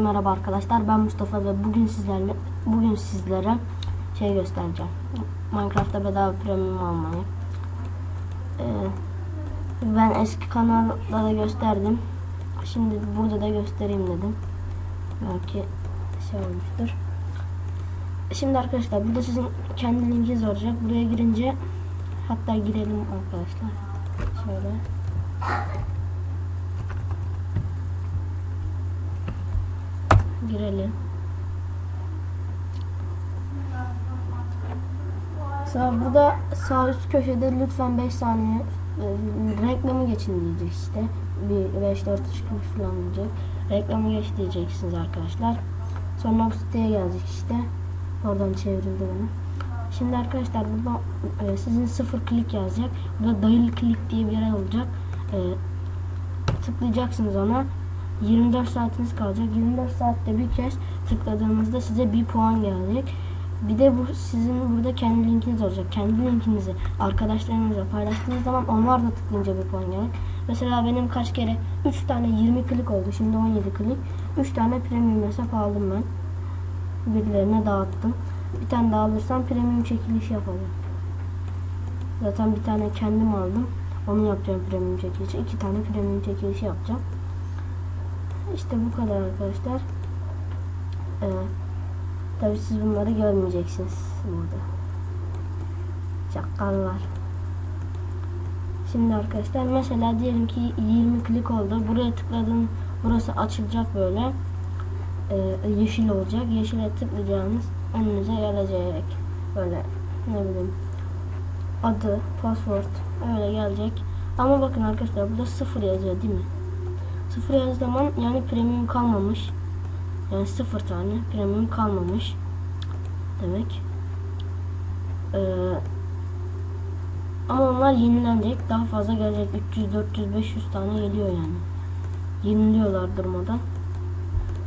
merhaba arkadaşlar. Ben Mustafa ve bugün sizlerle bugün sizlere şey göstereceğim. Minecraft'ta bedava premium almayı. Ee, ben eski kanalda da gösterdim. Şimdi burada da göstereyim dedim. Belki şey olmuştur. Şimdi arkadaşlar burada sizin kendi linkiniz olacak. Buraya girince hatta girelim arkadaşlar. Şöyle. Girelim. Sağ burada sağ üst köşede lütfen 5 saniye e, reklamı geçin diyecek işte. Bir 5 4 3 falan diyecek. Reklamı geç diyeceksiniz arkadaşlar. Sonra bu siteye gelecek işte. Oradan çevrildi bana. Şimdi arkadaşlar burada e, sizin sıfır klik yazacak. Burada dahil klik diye bir yer olacak. E, tıklayacaksınız ona. 24 saatiniz kalacak. 24 saatte bir kez tıkladığınızda size bir puan gelecek. Bir de bu sizin burada kendi linkiniz olacak. Kendi linkinizi arkadaşlarınızla paylaştığınız zaman onlar da tıklayınca bir puan gelecek. Mesela benim kaç kere 3 tane 20 klik oldu. Şimdi 17 klik. 3 tane premium hesap aldım ben. Birilerine dağıttım. Bir tane daha alırsam premium çekiliş yapacağım. Zaten bir tane kendim aldım. Onu yapacağım premium çekilişi. İki tane premium çekilişi yapacağım. İşte bu kadar arkadaşlar. Ee, tabii siz bunları görmeyeceksiniz burada. Çakallar. Şimdi arkadaşlar mesela diyelim ki 20 klik oldu. Buraya tıkladın. Burası açılacak böyle. Ee, yeşil olacak. Yeşile tıklayacağınız önünüze gelecek. Böyle ne bileyim adı, password öyle gelecek. Ama bakın arkadaşlar burada sıfır yazıyor değil mi? Sıfır yazdığı zaman yani premium kalmamış. Yani sıfır tane premium kalmamış. Demek. Ee, ama onlar yenilenecek. Daha fazla gelecek. 300, 400, 500 tane geliyor yani. Yeniliyorlar durmadan.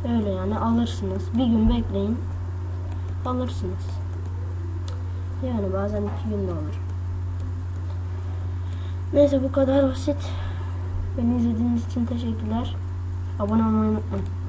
Öyle yani alırsınız. Bir gün bekleyin. Alırsınız. Yani bazen iki günde olur. Neyse bu kadar basit. Beni izlediğiniz için teşekkürler. Abone olmayı unutmayın.